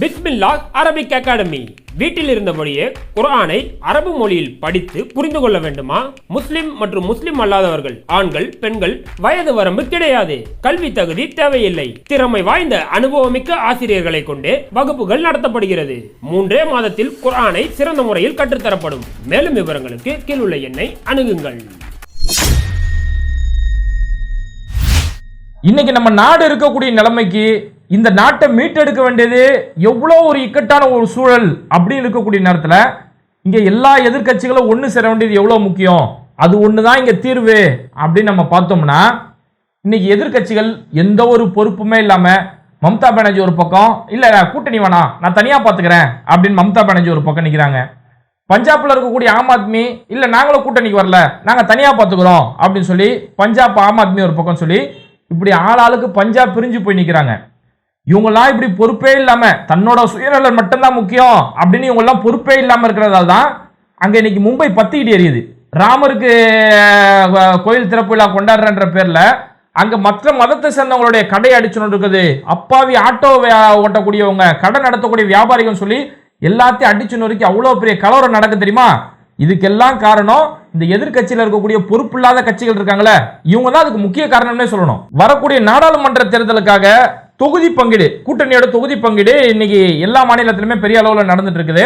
பிஸ்மில்லா Arabic academy. வீட்டில் இருந்தபடியே குர்ஆனை அரபு மொழியில் படித்து புரிந்து கொள்ள வேண்டுமா? முஸ்லிம் மற்றும் முஸ்லிம் அல்லாதவர்கள் ஆண்கள் பெண்கள் வயது வரம்பு கிடையாது. கல்வி தகுதி தேவையில்லை. திறமை வாய்ந்த அனுபவமிக்க ஆசிரியர்களை கொண்டே வகுப்புகள் நடத்தப்படுகிறது. மூன்றே மாதத்தில் குர்ஆனை சிறந்த முறையில் கற்றுத்தரப்படும். மேலும் விவரங்களுக்கு கீழுள்ள எண்ணை அணுகுங்கள். இன்னைக்கு நம்ம நாடு இருக்கக்கூடிய நிலைமைக்கு இந்த நாட்டை மீட்டெடுக்க வேண்டியது எவ்வளோ ஒரு இக்கட்டான ஒரு சூழல் அப்படின்னு இருக்கக்கூடிய நேரத்தில் இங்கே எல்லா எதிர்க்கட்சிகளும் ஒன்று சேர வேண்டியது எவ்வளோ முக்கியம்? அது ஒன்று தான் இங்கே தீர்வு அப்படின்னு நம்ம பார்த்தோம்னா இன்னைக்கு எதிர்க்கட்சிகள் எந்த ஒரு பொறுப்புமே இல்லாமல் மம்தா பானர்ஜி ஒரு பக்கம் இல்லை கூட்டணி வேணாம் நான் தனியாக பார்த்துக்கிறேன் அப்படின்னு மம்தா பானர்ஜி ஒரு பக்கம் நிற்கிறாங்க பஞ்சாப்ல இருக்கக்கூடிய ஆம் ஆத்மி இல்ல நாங்களும் கூட்டணிக்கு வரல நாங்க தனியா பாத்துக்கிறோம் அப்படின்னு சொல்லி பஞ்சாப் ஆம் ஆத்மி ஒரு பக்கம் சொல்லி இப்படி ஆளாளுக்கு பஞ்சாப் பிரிஞ்சு போய் நிக்கிறாங்க. இவங்கெல்லாம் இப்படி பொறுப்பே இல்லாம தன்னோட சுயநலன் மட்டும்தான் முக்கியம் அப்படின்னு இவங்கெல்லாம் பொறுப்பே இல்லாம இருக்கிறதால தான் அங்க இன்னைக்கு மும்பை பத்திக்கிட்டு எரியுது. ராமருக்கு கோயில் திறப்பு விழா கொண்டாடுறன்ற பேர்ல அங்க மற்ற மதத்தை சேர்ந்தவங்களுடைய கடை அடிச்சுன்னு இருக்குது. அப்பாவி ஆட்டோ ஓட்டக்கூடியவங்க கடை நடத்தக்கூடிய வியாபாரிகள் சொல்லி எல்லாத்தையும் அடிச்சு நொறுக்கி அவ்வளோ பெரிய கலவரம் நடக்க தெரியுமா? இதுக்கெல்லாம் காரணம் இந்த எதிர்க்கட்சியில் இருக்கக்கூடிய பொறுப்பில்லாத கட்சிகள் இருக்காங்களே. இவங்க தான் அதுக்கு முக்கிய காரணம்னே சொல்லணும். வரக்கூடிய நாடாளுமன்ற தேர்தலுக்காக தொகுதி பங்கீடு கூட்டணியோட தொகுதி பங்கீடு இன்னைக்கு எல்லா மாநிலத்திலுமே பெரிய அளவில் நடந்துட்டு இருக்குது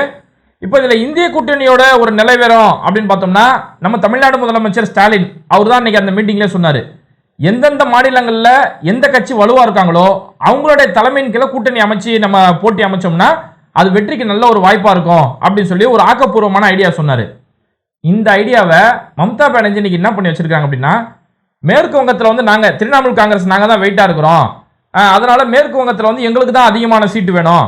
இப்போ இதில் இந்திய கூட்டணியோட ஒரு நிலைவரம் அப்படின்னு பார்த்தோம்னா நம்ம தமிழ்நாடு முதலமைச்சர் ஸ்டாலின் அவர் தான் இன்னைக்கு அந்த மீட்டிங்லேயே சொன்னார். எந்தெந்த மாநிலங்களில் எந்த கட்சி வலுவாக இருக்காங்களோ அவங்களுடைய தலைமையின் கீழே கூட்டணி அமைச்சு நம்ம போட்டி அமைச்சோம்னா அது வெற்றிக்கு நல்ல ஒரு வாய்ப்பாக இருக்கும் அப்படின்னு சொல்லி ஒரு ஆக்கப்பூர்வமான ஐடியா சொன்னார். இந்த ஐடியாவை மம்தா பானர்ஜி இன்னைக்கு என்ன பண்ணி வச்சிருக்காங்க அப்படின்னா மேற்கு வங்கத்தில் வந்து நாங்கள் திரிணாமுல் காங்கிரஸ் நாங்கள் தான் வெயிட்டாக இருக்கிறோம். அதனால மேற்கு வங்கத்தில் வந்து எங்களுக்கு தான் அதிகமான சீட்டு வேணும்.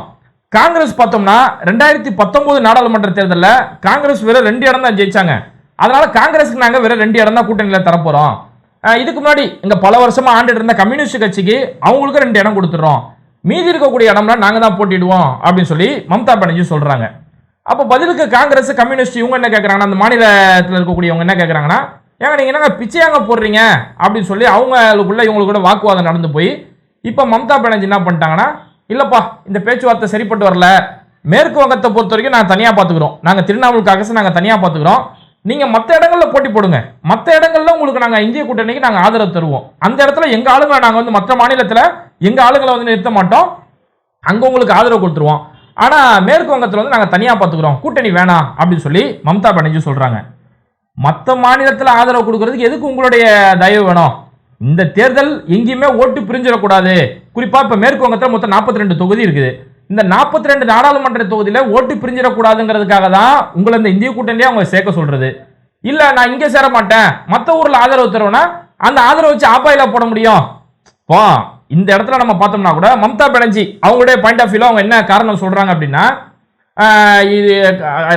காங்கிரஸ் பார்த்தோம்னா ரெண்டாயிரத்தி பத்தொன்பது நாடாளுமன்ற தேர்தலில் காங்கிரஸ் வெறும் ரெண்டு இடம் தான் ஜெயிச்சாங்க. அதனால காங்கிரஸுக்கு நாங்கள் வெறும் ரெண்டு இடம் தான் கூட்டணியில் தரப்போகிறோம் இதுக்கு முன்னாடி இங்கே பல வருஷமாக ஆண்டுட்டு இருந்த கம்யூனிஸ்ட் கட்சிக்கு அவங்களுக்கு ரெண்டு இடம் கொடுத்துட்றோம். மீதி இருக்கக்கூடிய இடம்லாம் நாங்கள் தான் போட்டிடுவோம் அப்படின்னு சொல்லி மம்தா பானர்ஜி சொல்கிறாங்க அப்போ பதிலுக்கு காங்கிரஸ் கம்யூனிஸ்ட் இவங்க என்ன கேட்குறாங்கன்னா அந்த மாநிலத்தில் இருக்கக்கூடியவங்க என்ன கேட்குறாங்கன்னா ஏங்க நீங்கள் என்னங்க பிச்சையாங்க போடுறீங்க அப்படின்னு சொல்லி அவங்களுக்குள்ள இவங்களுக்கு கூட வாக்குவாதம் நடந்து போய் இப்போ மம்தா பானர்ஜி என்ன பண்ணிட்டாங்கன்னா இல்லைப்பா இந்த பேச்சுவார்த்தை சரிப்பட்டு வரல. மேற்கு வங்கத்தை பொறுத்த வரைக்கும் நாங்கள் தனியாக பார்த்துக்குறோம் நாங்கள் திருவண்ணாமலை காங்கிரஸ் நாங்கள் தனியாக பார்த்துக்குறோம் நீங்கள் மற்ற இடங்களில் போட்டி போடுங்க. மற்ற இடங்களில் உங்களுக்கு நாங்கள் இந்திய கூட்டணிக்கு நாங்கள் ஆதரவு தருவோம். அந்த இடத்துல எங்கள் ஆளுங்களை நாங்கள் வந்து மற்ற மாநிலத்தில் எங்கள் ஆளுங்களை வந்து நிறுத்த மாட்டோம். அங்கே உங்களுக்கு ஆதரவு கொடுத்துருவோம். ஆனால் மேற்கு வங்கத்தில் வந்து நாங்கள் தனியாக பார்த்துக்குறோம் கூட்டணி வேணாம் அப்படின்னு சொல்லி மம்தா பானர்ஜி சொல்கிறாங்க மற்ற மாநிலத்தில் ஆதரவு கொடுக்கறதுக்கு எதுக்கு உங்களுடைய தயவு வேணும்? இந்த தேர்தல் எங்கேயுமே ஓட்டு பிரிஞ்சிடக்கூடாது. குறிப்பாக இப்போ மேற்கு வங்கத்தில் மொத்தம் நாற்பத்தி ரெண்டு தொகுதி இருக்குது. இந்த நாற்பத்தி ரெண்டு நாடாளுமன்ற தொகுதியில் ஓட்டு பிரிஞ்சிடக்கூடாதுங்கிறதுக்காக தான் உங்களை இந்த இந்திய கூட்டணியே அவங்க சேர்க்க சொல்கிறது இல்லை நான் இங்கே சேர மாட்டேன். மற்ற ஊரில் ஆதரவு தருவேன்னா அந்த ஆதரவு வச்சு ஆப்பாயில போட முடியும். போ இந்த இடத்துல நம்ம பார்த்தோம்னா கூட மம்தா பானர்ஜி அவங்களுடைய பாயிண்ட் ஆஃப் வியூவில் அவங்க என்ன காரணம் சொல்கிறாங்க அப்படின்னா இது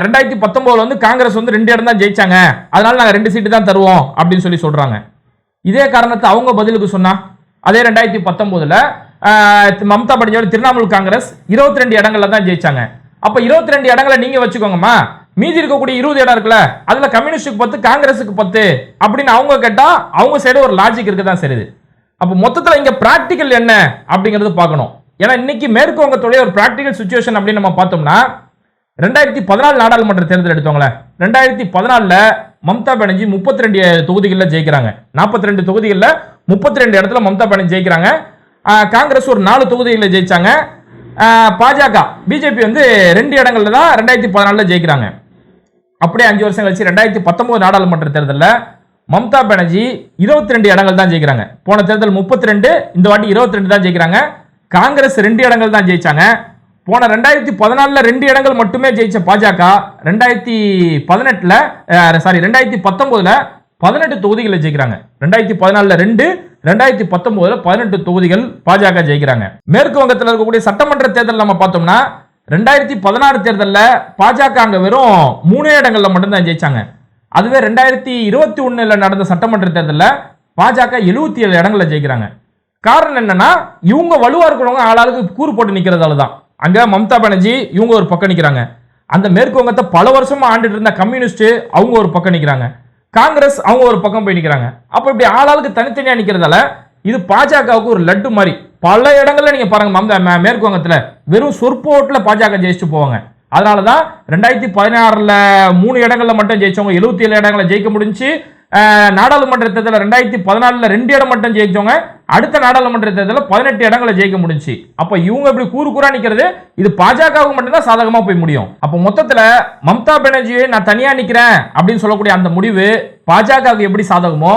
ரெண்டாயிரத்தி பத்தொம்போதில் வந்து காங்கிரஸ் வந்து ரெண்டு இடம் தான் ஜெயிச்சாங்க. அதனால நாங்கள் ரெண்டு சீட்டு தான் தருவோம் அப்படின்னு சொல்லி சொல்கிறாங்க இதே காரணத்தை அவங்க பதிலுக்கு சொன்னா அதே ரெண்டாயிரத்தி பத்தொன்பதுல மம்தா பானர்ஜியோட திரிணாமுல் காங்கிரஸ் இருபத்தி ரெண்டு இடங்கள்ல தான் ஜெயிச்சாங்க. அப்ப இருபத்தி ரெண்டு இடங்களை நீங்க வச்சுக்கோங்கம்மா. மீதி இருக்கக்கூடிய இருபது இடம் இருக்குல்ல அதுல கம்யூனிஸ்டுக்கு பத்து காங்கிரஸுக்கு பத்து அப்படின்னு அவங்க கேட்டா அவங்க சைடு ஒரு லாஜிக் இருக்கு தான் சரிது அப்போ மொத்தத்தில் இங்கே ப்ராக்டிக்கல் என்ன அப்படிங்கிறது பார்க்கணும். ஏன்னா இன்னைக்கு மேற்கு வங்கத்துடைய ஒரு ப்ராக்டிக்கல் சுச்சுவேஷன் அப்படின்னு நம்ம பார்த்தோம்னா ரெண்டாயிரத்தி பதினாலு நாடாளுமன்ற தேர்தல் எடுத்தவங்களே ரெண்டாயிரத்தி பதினாலில் மம்தா பானர்ஜி முப்பத்தி ரெண்டு தொகுதிகளில் ஜெயிக்கிறாங்க. நாற்பத்தி ரெண்டு தொகுதிகளில் முப்பத்தி ரெண்டு இடத்துல மம்தா பானர்ஜி ஜெயிக்கிறாங்க. காங்கிரஸ் ஒரு நாலு தொகுதிகளில் ஜெயிச்சாங்க. பாஜக பிஜேபி வந்து ரெண்டு இடங்கள்ல தான் ரெண்டாயிரத்தி பதினாலில் ஜெயிக்கிறாங்க. அப்படியே அஞ்சு வருஷம் கழிச்சு ரெண்டாயிரத்தி பத்தொன்பது நாடாளுமன்ற தேர்தலில் மம்தா பானர்ஜி இருபத்தி ரெண்டு இடங்கள் தான் ஜெயிக்கிறாங்க. போன தேர்தல் முப்பத்தி ரெண்டு இந்த வாட்டி இருபத்தி ரெண்டு தான் ஜெயிக்கிறாங்க. காங்கிரஸ் ரெண்டு இடங்கள் தான் ஜெயிச்சாங்க. போன ரெண்டாயிரத்தி பதினாலில் ரெண்டு இடங்கள் மட்டுமே ஜெயிச்ச பாஜக ரெண்டாயிரத்தி பதினெட்டில் சாரி ரெண்டாயிரத்தி பத்தொம்போதில் பதினெட்டு தொகுதிகளில் ஜெயிக்கிறாங்க. ரெண்டாயிரத்தி பதினாலில் ரெண்டு ரெண்டாயிரத்தி பத்தொம்போதில் பதினெட்டு தொகுதிகள் பாஜக ஜெயிக்கிறாங்க. மேற்கு வங்கத்தில் இருக்கக்கூடிய சட்டமன்ற தேர்தல் நம்ம பார்த்தோம்னா ரெண்டாயிரத்தி பதினாறு தேர்தலில் பாஜக அங்கே வெறும் மூணே இடங்கள்ல மட்டும்தான் ஜெயிச்சாங்க. அதுவே ரெண்டாயிரத்தி இருபத்தி ஒண்ணுல நடந்த சட்டமன்ற தேர்தலில் பாஜக எழுபத்தி ஏழு இடங்களில் ஜெயிக்கிறாங்க. காரணம் என்னன்னா இவங்க வலுவா இருக்கிறவங்க ஆளாளுக்கு கூறு போட்டு நிக்கிறதால தான் அங்கே மம்தா பானர்ஜி இவங்க ஒரு பக்கம் நிற்கிறாங்க அந்த மேற்கு வங்கத்தை பல வருஷமாக ஆண்டுட்டு இருந்த கம்யூனிஸ்ட் அவங்க ஒரு பக்கம் நிற்கிறாங்க காங்கிரஸ் அவங்க ஒரு பக்கம் போய் நிற்கிறாங்க அப்போ இப்படி ஆளாளுக்கு தனித்தனியாக நிற்கிறதால இது பாஜகவுக்கு ஒரு லட்டு மாதிரி பல இடங்களில் நீங்கள் பாருங்கள் மம்தா மேற்கு வங்கத்தில் வெறும் சொற்ப பாஜக ஜெயிச்சுட்டு போவாங்க. அதனால தான் ரெண்டாயிரத்தி பதினாறில் மூணு இடங்களில் மட்டும் ஜெயிச்சவங்க எழுபத்தி ஏழு இடங்களை ஜெயிக்க முடிஞ்சு நாடாளுமன்ற தேர்தலில் ரெண்டாயிரத்தி பதினாலில் ரெண்டு இடம் மட்டும் ஜெயிச்சவங்க அடுத்த நாடாளுமன்ற தேர்தலில் பதினெட்டு இடங்களை ஜெயிக்க முடிஞ்சு அப்ப இவங்க இப்படி கூறு கூறா நிக்கிறது இது பாஜகவுக்கு மட்டும்தான் சாதகமா போய் முடியும். அப்ப மொத்தத்துல மம்தா பானர்ஜியை நான் தனியா நிக்கிறேன் அப்படின்னு சொல்லக்கூடிய அந்த முடிவு பாஜகவுக்கு எப்படி சாதகமோ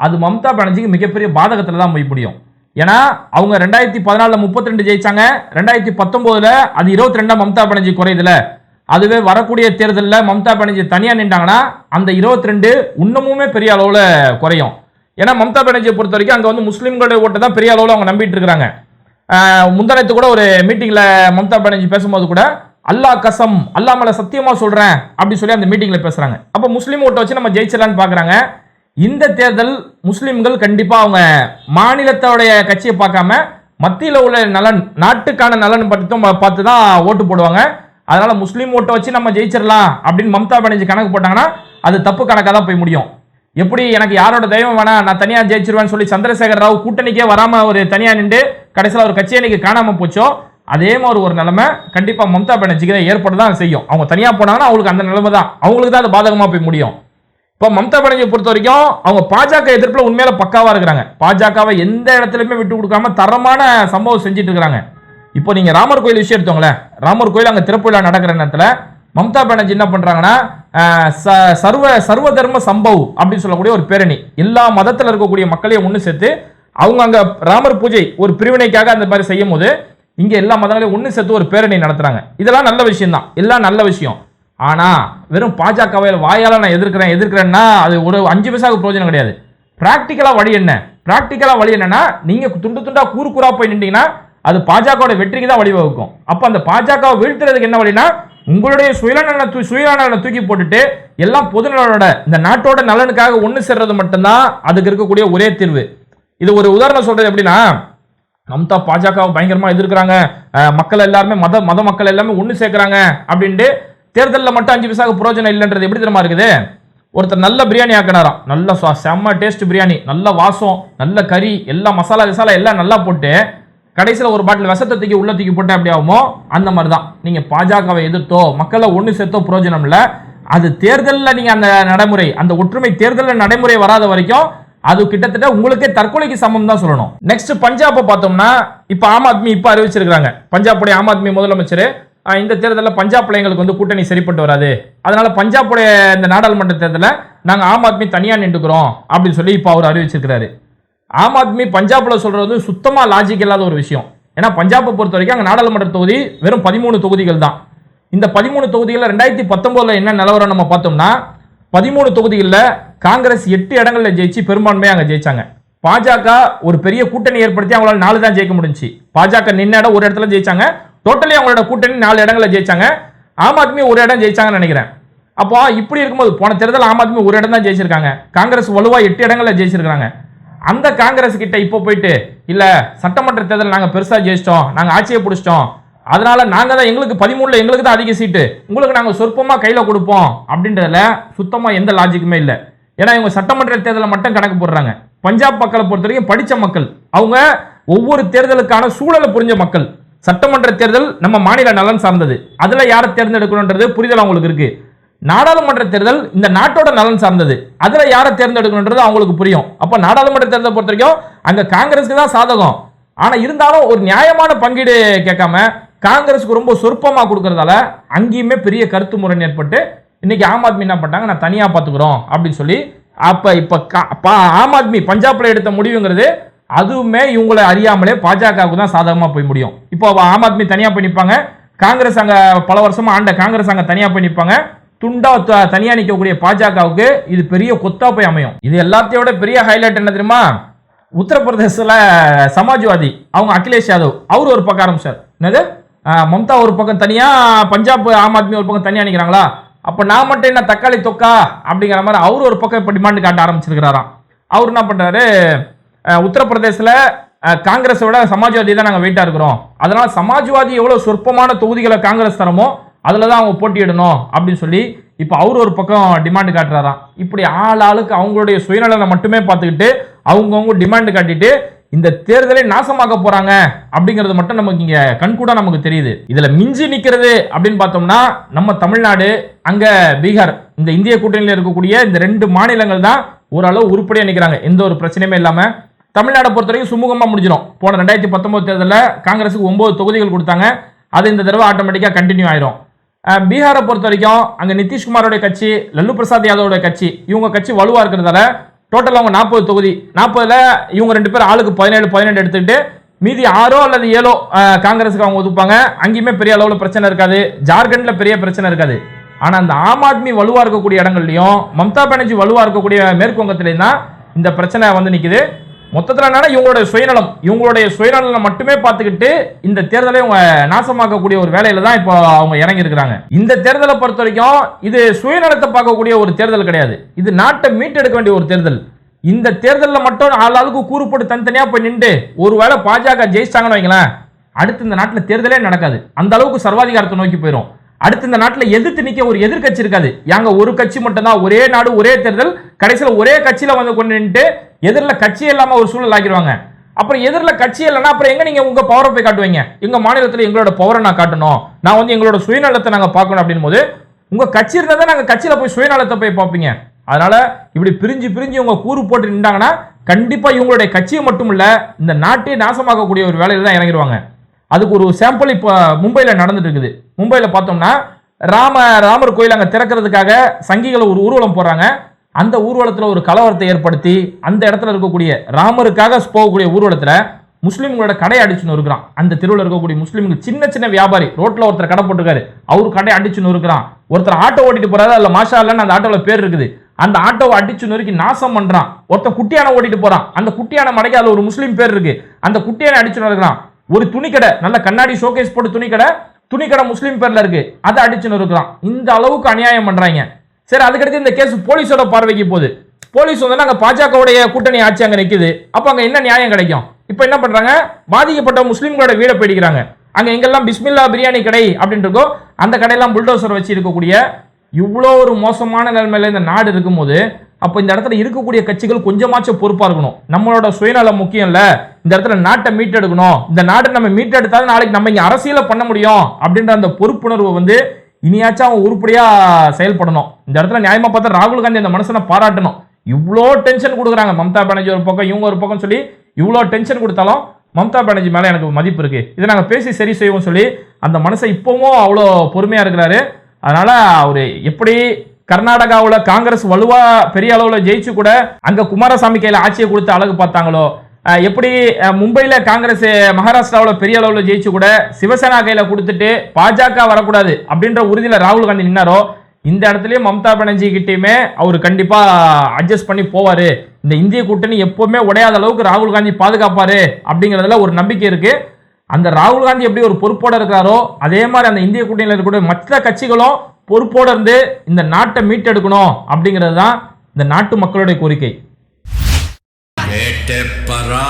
அது மம்தா பானர்ஜிக்கு மிகப்பெரிய பாதகத்துல தான் போய் முடியும். ஏன்னா அவங்க ரெண்டாயிரத்தி பதினாலுல முப்பத்தி ரெண்டு ஜெயிச்சாங்க. ரெண்டாயிரத்தி பத்தொன்பதுல அது இருபத்தி ரெண்டா மம்தா பானர்ஜி குறையுதுல அதுவே வரக்கூடிய தேர்தலில் மம்தா பானர்ஜி தனியா நின்றாங்கன்னா அந்த இருபத்தி ரெண்டு இன்னமுமே பெரிய அளவுல குறையும். ஏன்னா மம்தா பானர்ஜியை பொறுத்த வரைக்கும் அங்கே வந்து முஸ்லீம்களுடைய ஓட்டை தான் பெரிய அளவில் அவங்க நம்பிட்டு இருக்கிறாங்க முந்தானத்து கூட ஒரு மீட்டிங்கில் மம்தா பானர்ஜி பேசும்போது கூட அல்லாஹ் கசம் அல்லா மேல சத்தியமாக சொல்கிறேன் அப்படி சொல்லி அந்த மீட்டிங்கில் பேசுகிறாங்க அப்போ முஸ்லீம் ஓட்டை வச்சு நம்ம ஜெயிச்சிடலான்னு பார்க்குறாங்க இந்த தேர்தல் முஸ்லீம்கள் கண்டிப்பாக அவங்க மாநிலத்தோடைய கட்சியை பார்க்காம மத்தியில் உள்ள நலன் நாட்டுக்கான நலன் பற்றி பார்த்து தான் ஓட்டு போடுவாங்க. அதனால் முஸ்லீம் ஓட்டை வச்சு நம்ம ஜெயிச்சிடலாம் அப்படின்னு மம்தா பானர்ஜி கணக்கு போட்டாங்கன்னா அது தப்பு கணக்காக தான் போய் முடியும். எப்படி எனக்கு யாரோட தெய்வம் வேணா நான் தனியாக ஜெயிச்சிருவேன்னு சொல்லி சந்திரசேகர் ராவ் கூட்டணிக்கே வராம ஒரு தனியாக நின்று கடைசியில் ஒரு கட்சியை இன்னைக்கு காணாம போச்சோ அதே மாதிரி ஒரு நிலைமை கண்டிப்பாக மம்தா பானர்ஜிக்கு தான் ஏற்பட தான் செய்யும். அவங்க தனியாக போனாங்கன்னா அவங்களுக்கு அந்த நிலைமை தான். அவங்களுக்கு தான் அது பாதகமாக போய் முடியும். இப்போ மம்தா பானர்ஜியை பொறுத்த வரைக்கும் அவங்க பாஜக எதிர்ப்பில் உண்மையில பக்காவா இருக்கிறாங்க. பாஜகவை எந்த இடத்துலையுமே விட்டு கொடுக்காம தரமான சம்பவம் செஞ்சுட்டு இருக்கிறாங்க. இப்போ நீங்க ராமர் கோயில் விஷயம் எடுத்தோங்களேன் ராமர் கோயில் அங்கே திறப்பு நடக்கிற நேரத்தில் மம்தா பானர்ஜி என்ன பண்றாங்கன்னா சர்வ சர்வ தர்ம சம்பவ் அப்படின்னு சொல்லக்கூடிய ஒரு பேரணி. எல்லா மதத்தில் இருக்கக்கூடிய மக்களையும் ஒன்று சேர்த்து அவங்க அங்கே ராமர் பூஜை ஒரு பிரிவினைக்காக அந்த மாதிரி செய்யும் போது இங்கே எல்லா மதங்களையும் ஒன்று சேர்த்து ஒரு பேரணி நடத்துறாங்க. இதெல்லாம் நல்ல விஷயம் தான் எல்லாம் நல்ல விஷயம். ஆனால் வெறும் பாஜகவை வாயால் நான் எதிர்க்கிறேன் எதிர்க்கிறேன்னா அது ஒரு அஞ்சு பைசாவுக்கு பிரயோஜனம் கிடையாது. ப்ராக்டிக்கலாக வழி என்ன? ப்ராக்டிக்கலாக வழி என்னன்னா நீங்கள் துண்டு துண்டாக கூறு கூறாக போய் நின்றீங்கன்னா அது பாஜகவோட வெற்றிக்கு தான் வழிவகுக்கும். அப்போ அந்த பாஜகவை வீழ்த்துறதுக்கு என்ன வழினா உங்களுடைய சுயநலனை தூ சுயநலனை தூக்கி போட்டுட்டு எல்லாம் பொதுநலனோட இந்த நாட்டோட நலனுக்காக ஒன்று சேர்றது மட்டும்தான் அதுக்கு இருக்கக்கூடிய ஒரே தீர்வு. இது ஒரு உதாரணம் சொல்றது எப்படின்னா மம்தா பாஜக பயங்கரமா எதிர்க்கிறாங்க. மக்கள் எல்லாருமே மத மத மக்கள் எல்லாமே ஒன்று சேர்க்குறாங்க அப்படின்ட்டு தேர்தலில் மட்டும் அஞ்சு பைசாவுக்கு பிரயோஜனம் இல்லைன்றது எப்படி தெரியுமா இருக்குது? ஒருத்தர் நல்ல பிரியாணி ஆக்கினாராம். நல்ல சுவா- செம்ம டேஸ்ட் பிரியாணி நல்ல வாசம் நல்ல கறி எல்லாம் மசாலா விசாலா எல்லாம் நல்லா போட்டு கடைசியில் ஒரு பாட்டில் விஷத்தை தூக்கி உள்ள தூக்கி போட்டு அப்படி ஆகுமோ? அந்த மாதிரி தான் நீங்கள் பாஜகவை எதிர்த்தோ மக்களை ஒன்று சேர்த்தோ பிரயோஜனம் இல்லை. அது தேர்தலில் நீங்கள் அந்த நடைமுறை அந்த ஒற்றுமை தேர்தலில் நடைமுறை வராத வரைக்கும் அது கிட்டத்தட்ட உங்களுக்கே தற்கொலைக்கு சமம் தான் சொல்லணும். நெக்ஸ்ட் பஞ்சாபை பார்த்தோம்னா இப்போ ஆம் ஆத்மி இப்போ அறிவிச்சிருக்காங்க பஞ்சாபுடைய ஆம் ஆத்மி முதலமைச்சர் இந்த தேர்தலில் பஞ்சாப்ல எங்களுக்கு வந்து கூட்டணி சரிப்பட்டு வராது. அதனால பஞ்சாபுடைய இந்த நாடாளுமன்ற தேர்தலில் நாங்கள் ஆம் ஆத்மி தனியாக நின்றுக்கிறோம் அப்படின்னு சொல்லி இப்போ அவர் அறிவிச்சிருக்கிறாரு. ஆம் ஆத்மி பஞ்சாப்ல சொல்றது சுத்தமா லாஜிக் இல்லாத ஒரு விஷயம். ஏன்னா பஞ்சாபை பொறுத்த வரைக்கும் அங்கே நாடாளுமன்ற தொகுதி வெறும் பதிமூணு தொகுதிகள் தான். இந்த பதிமூணு தொகுதிகளில் ரெண்டாயிரத்தி பத்தொன்பதுல என்ன நிலவரம் நம்ம பார்த்தோம்னா பதிமூணு தொகுதிகளில் காங்கிரஸ் எட்டு இடங்களில் ஜெயிச்சு பெரும்பான்மையாக அங்கே ஜெயிச்சாங்க. பாஜக ஒரு பெரிய கூட்டணி ஏற்படுத்தி அவங்களால நாலு தான் ஜெயிக்க முடிஞ்சுச்சு. பாஜக நின்ன இடம் ஒரு இடத்துல ஜெயிச்சாங்க. டோட்டலி அவங்களோட கூட்டணி நாலு இடங்களில் ஜெயிச்சாங்க. ஆம் ஆத்மி ஒரு இடம் ஜெயிச்சாங்கன்னு நினைக்கிறேன். அப்போ இப்படி இருக்கும்போது போன தேர்தல் ஆம் ஆத்மி ஒரு இடம் தான் ஜெயிச்சிருக்காங்க. காங்கிரஸ் வலுவாக எட்டு இடங்களில் ஜெயிச்சிருக்காங்க அந்த காங்கிரஸ் கிட்ட இப்போ போயிட்டு இல்லை சட்டமன்ற தேர்தல் நாங்கள் பெருசாக ஜெயிச்சிட்டோம் நாங்கள் ஆட்சியை பிடிச்சிட்டோம் அதனால நாங்கள் தான் எங்களுக்கு பதிமூணில் எங்களுக்கு தான் அதிக சீட்டு உங்களுக்கு நாங்கள் சொற்பமாக கையில் கொடுப்போம் அப்படின்றதுல சுத்தமாக எந்த லாஜிக்குமே இல்லை. ஏன்னா இவங்க சட்டமன்ற தேர்தலை மட்டும் கணக்கு போடுறாங்க. பஞ்சாப் மக்களை பொறுத்த வரைக்கும் படித்த மக்கள். அவங்க ஒவ்வொரு தேர்தலுக்கான சூழலை புரிஞ்ச மக்கள். சட்டமன்ற தேர்தல் நம்ம மாநில நலன் சார்ந்தது. அதில் யாரை தேர்ந்தெடுக்கணுன்றது புரிதல் அவங்களுக்கு இருக்குது நாடாளுமன்ற தேர்தல் இந்த நாட்டோட நலன் சார்ந்தது. அதில் யாரை தேர்ந்தெடுக்கணுன்றது அவங்களுக்கு புரியும். அப்போ நாடாளுமன்ற தேர்தலை பொறுத்த வரைக்கும் அங்கே காங்கிரஸுக்கு தான் சாதகம். ஆனால் இருந்தாலும் ஒரு நியாயமான பங்கீடு கேட்காம காங்கிரஸுக்கு ரொம்ப சொற்பமாக கொடுக்கறதால அங்கேயுமே பெரிய கருத்து முரண் ஏற்பட்டு இன்னைக்கு ஆம் ஆத்மி என்ன பண்ணாங்க நான் தனியாக பார்த்துக்குறோம் அப்படின்னு சொல்லி அப்போ இப்போ கா- பா- ஆம் ஆத்மி பஞ்சாப்ல எடுத்த முடிவுங்கிறது அதுவுமே இவங்களை அறியாமலே பாஜகவுக்கு தான் சாதகமாக போய் முடியும். இப்போ ஆம் ஆத்மி தனியாக போய் காங்கிரஸ் அங்கே பல வருஷமா ஆண்ட காங்கிரஸ் அங்க தனியாக போய் துண்டா த- தனியா நிற்கக்கூடிய பாஜகவுக்கு இது பெரிய கொத்தா போய் அமையும். இது எல்லாத்தையோட பெரிய ஹைலைட் என்ன தெரியுமா? உத்தரப்பிரதேசத்தில் சமாஜ்வாதி அவங்க அகிலேஷ் யாதவ். அவர் ஒரு பக்கம் ஆரம்பிச்சார். என்னது? மம்தா ஒரு பக்கம் தனியா பஞ்சாப் ஆம் ஆத்மி ஒரு பக்கம் தனியா நிற்கிறாங்களா அப்போ நான் மட்டும் என்ன தக்காளி தொக்கா? அப்படிங்கிற மாதிரி அவர் ஒரு பக்கம் இப்போ டிமாண்ட் காட்ட ஆரம்பிச்சிருக்கிறாராம். அவர் என்ன பண்ணுறாரு அஹ், காங்கிரஸை விட சமாஜ்வாதி தான் நாங்கள் வெயிட்டாக இருக்கிறோம். அதனால் சமாஜ்வாதி எவ்வளோ சொற்பமான தொகுதிகளை காங்கிரஸ் தரமோ அதில் தான் அவங்க போட்டியிடணும் அப்படின்னு சொல்லி இப்போ அவர் ஒரு பக்கம் டிமாண்டு காட்டுறாராம். இப்படி ஆள் ஆளுக்கு அவங்களுடைய சுயநலனை மட்டுமே பார்த்துக்கிட்டு அவங்கவுங்க டிமாண்டு காட்டிட்டு இந்த தேர்தலை நாசமாக்க போறாங்க அப்படிங்கிறது மட்டும் நமக்கு இங்க கண்கூடா நமக்கு தெரியுது. இதுல மிஞ்சி நிக்கிறது அப்படின்னு பார்த்தோம்னா நம்ம தமிழ்நாடு அங்க பீகார் இந்த இந்திய கூட்டணியில் இருக்கக்கூடிய இந்த ரெண்டு மாநிலங்கள் தான் ஓரளவு உருப்படியாக நிற்கிறாங்க எந்த ஒரு பிரச்சனையுமே இல்லாமல் தமிழ்நாடை பொறுத்த வரைக்கும் முடிஞ்சிடும். போன ரெண்டாயிரத்தி பத்தொம்போது தேர்தலில் காங்கிரஸுக்கு ஒம்பது தொகுதிகள் கொடுத்தாங்க. அது இந்த தடவை ஆட்டோமேட்டிக்காக கண்டினியூ ஆயிரும். பீகாரை பொறுத்த வரைக்கும் அங்கே நிதிஷ்குமாரோட கட்சி லல்லு பிரசாத் யாதவோட கட்சி இவங்க கட்சி வலுவாக இருக்கிறதால டோட்டல் அவங்க நாற்பது தொகுதி. நாற்பதில் இவங்க ரெண்டு பேர் ஆளுக்கு பதினேழு பதினெட்டு எடுத்துக்கிட்டு மீதி ஆறோ அல்லது ஏழோ காங்கிரஸுக்கு அவங்க ஒதுப்பாங்க. அங்கேயுமே பெரிய அளவில் பிரச்சனை இருக்காது. ஜார்க்கண்டில் பெரிய பிரச்சனை இருக்காது. ஆனால் அந்த ஆம் ஆத்மி வலுவாக இருக்கக்கூடிய இடங்கள்லையும் மம்தா பானர்ஜி வலுவாக இருக்கக்கூடிய மேற்குவங்கத்திலையும் தான் இந்த பிரச்சனை வந்து நிற்குது மொத்தத்தில் என்னன்னா இவங்களுடைய சுயநலம் இவங்களுடைய சுயநலம் மட்டுமே பார்த்துக்கிட்டு இந்த தேர்தலை இவங்க நாசமாக்கக்கூடிய ஒரு வேலையில தான் இப்போ அவங்க இறங்கி இருக்கிறாங்க இந்த தேர்தலை பொறுத்த வரைக்கும் இது சுயநலத்தை பார்க்கக்கூடிய ஒரு தேர்தல் கிடையாது. இது நாட்டை மீட்டெடுக்க வேண்டிய ஒரு தேர்தல். இந்த தேர்தலில் மட்டும் ஆளாளுக்கு கூறு போட்டு போய் நின்று ஒருவேளை பாஜக ஜெயிச்சிட்டாங்கன்னு வைங்களேன் அடுத்து இந்த நாட்டில் தேர்தலே நடக்காது. அந்த அளவுக்கு சர்வாதிகாரத்தை நோக்கி போயிடும் அடுத்து இந்த நாட்டில் எதிர்த்து நிற்க ஒரு எதிர்க்கட்சி இருக்காது. யாங்க ஒரு கட்சி மட்டும்தான். ஒரே நாடு ஒரே தேர்தல். கடைசியில் ஒரே கட்சியில் வந்து கொண்டு நின்று எதிரில் கட்சி இல்லாமல் ஒரு சூழல் ஆக்கிடுவாங்க. அப்புறம் எதிரில் கட்சி இல்லைன்னா அப்புறம் எங்கே நீங்கள் உங்கள் பவரை போய் காட்டுவீங்க? எங்கள் மாநிலத்தில் எங்களோட பவரை நான் காட்டணும். நான் வந்து எங்களோட சுயநலத்தை நாங்கள் பார்க்கணும் அப்படின் போது கட்சி இருந்தால் தான் நாங்கள் கட்சியில் போய் சுயநலத்தை போய் பார்ப்பீங்க. அதனால் இப்படி பிரிஞ்சு பிரிஞ்சு இவங்க கூறு போட்டு நின்றாங்கன்னா கண்டிப்பாக இவங்களுடைய கட்சியை மட்டும் இல்லை இந்த நாட்டை நாசமாக்கக்கூடிய ஒரு வேலையில் தான் இறங்கிடுவாங்க. அதுக்கு ஒரு சாம்பிள் இப்போ மும்பையில் நடந்துட்டு இருக்குது மும்பையில் பார்த்தோம்னா ராம ராமர் கோயில் அங்கே திறக்கிறதுக்காக சங்கிகளை ஒரு ஊர்வலம் போடுறாங்க. அந்த ஊர்வலத்தில் ஒரு கலவரத்தை ஏற்படுத்தி அந்த இடத்துல இருக்கக்கூடிய ராமருக்காக போகக்கூடிய ஊர்வலத்தில் முஸ்லீம்களோட கடை அடிச்சுன்னு இருக்கிறான் அந்த தெருவில் இருக்கக்கூடிய முஸ்லீம்கள் சின்ன சின்ன வியாபாரி ரோட்டில் ஒருத்தர் கடை போட்டிருக்காரு. அவரு கடை அடிச்சுன்னு இருக்கிறான் ஒருத்தர் ஆட்டோ ஓட்டிட்டு போறாரு அதில் மாஷா இல்லைன்னு அந்த ஆட்டோவில் பேர் இருக்குது. அந்த ஆட்டோவை அடிச்சு நொறுக்கி நாசம் பண்ணுறான் ஒருத்தன் குட்டியான ஓட்டிட்டு போகிறான் அந்த குட்டியான மடைக்கு அதில் ஒரு முஸ்லீம் பேர் இருக்கு. அந்த குட்டியான அடிச்சு நடக்கிறான் ஒரு துணிக்கடை நல்ல கண்ணாடி ஷோகேஸ் போட்டு துணிக்கடை துணிக்கடை முஸ்லீம் பேர்ல இருக்கு. அதை அடிச்சு இருக்கலாம் இந்த அளவுக்கு அநியாயம் பண்றாங்க. சரி அதுக்கடுத்து இந்த கேஸ் போலீஸோட பார்வைக்கு போகுது. போலீஸ் வந்து அங்க பாஜகவுடைய கூட்டணி ஆட்சி அங்க நிக்குது. அப்ப அங்க என்ன நியாயம் கிடைக்கும்? இப்போ என்ன பண்றாங்க? பாதிக்கப்பட்ட முஸ்லீம்களோட வீடை போயிடுக்கிறாங்க அங்க எங்கெல்லாம் பிஸ்மில்லா பிரியாணி கடை அப்படின்னு இருக்கோ அந்த கடையெல்லாம் புல்டோசர் வச்சு இருக்கக்கூடிய இவ்வளோ ஒரு மோசமான நிலைமையில இந்த நாடு இருக்கும்போது அப்போ இந்த இடத்துல இருக்கக்கூடிய கட்சிகள் கொஞ்சமாச்சும் பொறுப்பாக இருக்கணும். நம்மளோட சுயநலம் முக்கியம் இல்லை. இந்த இடத்துல நாட்டை மீட்டெடுக்கணும். இந்த நாட்டை நம்ம மீட்டெடுத்தாலும் நாளைக்கு நம்ம இங்கே அரசியலை பண்ண முடியும் அப்படின்ற அந்த பொறுப்புணர்வு வந்து இனியாச்சும் அவன் உருப்படியா செயல்படணும். இந்த இடத்துல நியாயமா பார்த்தா ராகுல் காந்தி அந்த மனுஷனை பாராட்டணும். இவ்வளோ டென்ஷன் கொடுக்குறாங்க. மம்தா பானர்ஜி ஒரு பக்கம் இவங்க ஒரு பக்கம் சொல்லி இவ்வளோ டென்ஷன் கொடுத்தாலும் மம்தா பானர்ஜி மேலே எனக்கு மதிப்பு இருக்கு. இதை நாங்கள் பேசி சரி செய்வோம் சொல்லி அந்த மனுஷன் இப்பவும் அவ்வளோ பொறுமையா இருக்கிறாரு. அதனால அவர் எப்படி கர்நாடகாவில் காங்கிரஸ் வலுவா பெரிய அளவில் ஜெயிச்சு கூட அங்கே குமாரசாமி கையில் ஆட்சியை கொடுத்து அழகு பார்த்தாங்களோ எப்படி மும்பையில் காங்கிரஸ் மகாராஷ்டிராவில் பெரிய அளவில் ஜெயிச்சு கூட சிவசேனா கையில் கொடுத்துட்டு பாஜக வரக்கூடாது அப்படின்ற உறுதியில் ராகுல் காந்தி நின்னாரோ இந்த இடத்துலயும் மம்தா பானர்ஜி கிட்டேயுமே அவர் கண்டிப்பாக அட்ஜஸ்ட் பண்ணி போவார். இந்த இந்திய கூட்டணி எப்போவுமே உடையாத அளவுக்கு ராகுல் காந்தி பாதுகாப்பாரு அப்படிங்கிறதுல ஒரு நம்பிக்கை இருக்குது அந்த ராகுல் காந்தி எப்படி ஒரு பொறுப்போடு இருக்கிறாரோ அதே மாதிரி அந்த இந்திய கூட்டணியில் இருக்கக்கூடிய மற்ற கட்சிகளும் பொறுப்போடு இருந்து இந்த நாட்டை மீட்டெடுக்கணும் அப்படிங்கிறது தான் இந்த நாட்டு மக்களுடைய கோரிக்கை. எட்டப்பரா